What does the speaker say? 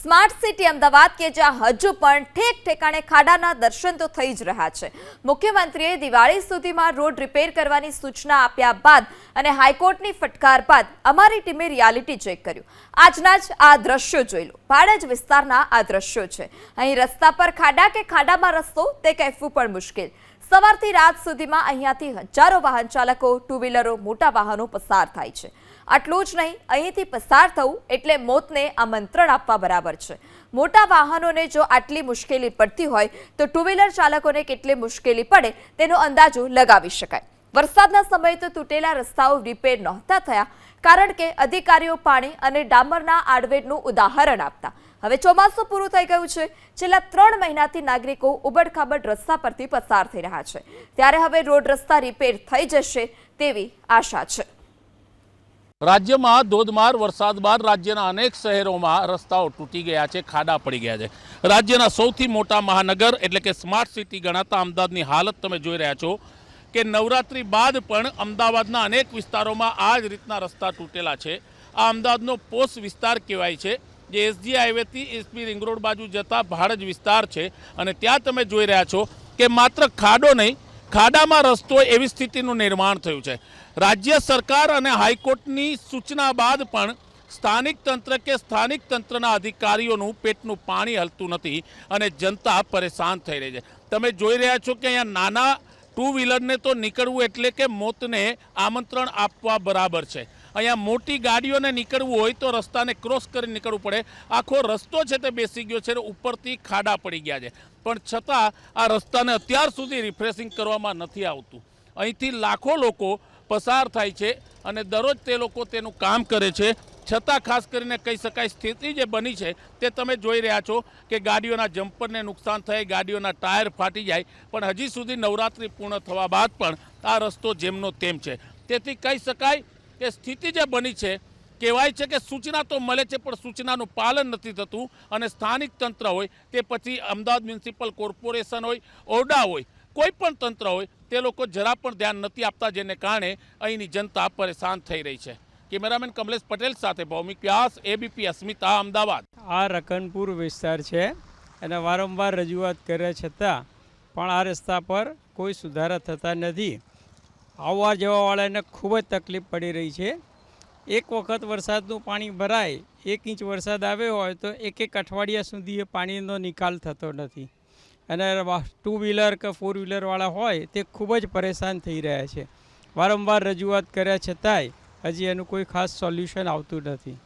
Smart city Ahmedabad કે જ્યાં હજુ પણ ઠેક ઠેકાણે ખાડાના દર્શન તો થઈ જ રહ્યા છે. મુખ્યમંત્રીએ દિવાળી સુધીમાં રોડ રિપેર કરવાની સૂચના આપ્યા બાદ અને હાઈકોર્ટની ફટકાર બાદ અમારી ટીમે રિયાલિટી ચેક કર્યું. આજના જ આ દ્રશ્યો જોઈ લો. ભાડજ વિસ્તારના આ દ્રશ્યો છે. અહીં રસ્તા પર ખાડા કે ખાડામાં રસ્તો તે કહેવું પણ મુશ્કેલ. સવારથી રાત સુધીમાં અહીંયાથી હજારો વાહન ચાલકો ટુ વ્હીલરો મોટા વાહનો પસાર થાય છે. આટલું જ નહીં, અહીંથી પસાર થવું એટલે મોતને આમંત્રણ આપવા બરાબર છે. મોટા વાહનોને જો આટલી મુશ્કેલી પડતી હોય, તો ટુ વ્હીલર ચાલકોને કેટલી મુશ્કેલી પડે તેનો અંદાજો લગાવી શકાય. વરસાદના સમયે તો તૂટેલા રસ્તાઓ રિપેર નહોતા થયા, કારણ કે અધિકારીઓ પાણી અને ડામરના આડવેડનું ઉદાહરણ આપતા. હવે ચોમાસું પૂરું થઈ ગયું છે. છેલ્લા ત્રણ મહિનાથી નાગરિકો ઉબડખાબડ રસ્તા પરથી પસાર થઈ રહ્યા છે. ત્યારે હવે રોડ રસ્તા રિપેર થઈ જશે તેવી આશા છે. રાજ્યમાં ધોધમાર વરસાદ બાદ રાજ્યના અનેક શહેરોમાં રસ્તાઓ તૂટી ગયા છે, ખાડા પડી ગયા છે. રાજ્યના સૌથી મોટા મહાનગર એટલે કે સ્માર્ટ સિટી ગણાતા અમદાવાદની હાલત તમે જોઈ રહ્યા છો કે નવરાત્રી બાદ પણ અમદાવાદના અનેક વિસ્તારોમાં આ જ રીતના રસ્તા તૂટેલા છે. આ અમદાવાદનો પોસ્ટ વિસ્તાર કહેવાય છે, જે એસજી હાઈવેથી એસપી રિંગ રોડ બાજુ જતા ભાડજ વિસ્તાર છે. અને ત્યાં તમે જોઈ રહ્યા છો કે માત્ર ખાડો નહીં ખાડામાં રસ્તો એવી સ્થિતિનું નિર્માણ થયું છે. રાજ્ય સરકાર અને હાઈકોર્ટની સૂચના બાદ પણ સ્થાનિક તંત્ર કે સ્થાનિક તંત્રના અધિકારીઓનું પેટનું પાણી હલતું નથી અને જનતા પરેશાન થઈ રહી છે. તમે જોઈ રહ્યા છો કે અહીંયા નાના ટુ વ્હીલરને તો નીકળવું એટલે કે મોતને આમંત્રણ આપવા બરાબર છે. અહીંયા મોટી ગાડીઓને નીકળવું હોય તો રસ્તાને ક્રોસ કરી નીકળવું પડે. આખો રસ્તો છે તે બેસી ગયો છે ઉપરથી ખાડા પડી ગયા છે. પણ છતાં આ રસ્તાને અત્યાર સુધી રિફ્રેશિંગ કરવામાં નથી આવતું. અહીંથી લાખો લોકો પસાર થાય છે અને દરરોજ તે લોકો તેનું કામ કરે છે. છતાં ખાસ કરીને કહી શકાય સ્થિતિ જે બની છે તે તમે જોઈ રહ્યા છો કે ગાડીઓના જમ્પરને નુકસાન થાય, ગાડીઓના ટાયર ફાટી જાય, પણ હજી સુધી નવરાત્રિ પૂર્ણ થવા બાદ પણ આ રસ્તો જેમનો તેમ છે. તેથી કહી શકાય કે સ્થિતિ જે બની છે, કહેવાય છે કે સૂચના તો મળે છે, પણ સૂચનાનું પાલન નથી થતું અને સ્થાનિક તંત્ર હોય, તે પછી અમદાવાદ મ્યુનિસિપલ કોર્પોરેશન હોય, ઓરડા હોય, કોઈ પણ તંત્ર હોય, તે લોકો જરા પણ ધ્યાન નથી આપતા, જેને કારણે અહીંની જનતા પરેશાન થઈ રહી છે. કેમેરામેન કમલેશ પટેલ સાથે ભૌમિક વ્યાસ એબીપી અસ્મિતા, અમદાવાદ. આ રકનપુર વિસ્તાર છે અને વારંવાર રજૂઆત કર્યા છતાં પણ આ રસ્તા પર કોઈ સુધારા થતા નથી. આવવા જવાવાળાને ખૂબ જ તકલીફ પડી રહી છે. એક વખત વરસાદનું પાણી ભરાય, એક ઇંચ વરસાદ આવ્યો હોય તો એક એક અઠવાડિયા સુધી એ પાણીનો નિકાલ થતો નથી. અને ટુ વ્હીલર કે ફોર વ્હીલરવાળા હોય તે ખૂબ જ પરેશાન થઈ રહ્યા છે. વારંવાર રજૂઆત કર્યા છતાંય હજી એનું કોઈ ખાસ સોલ્યુશન આવતું નથી.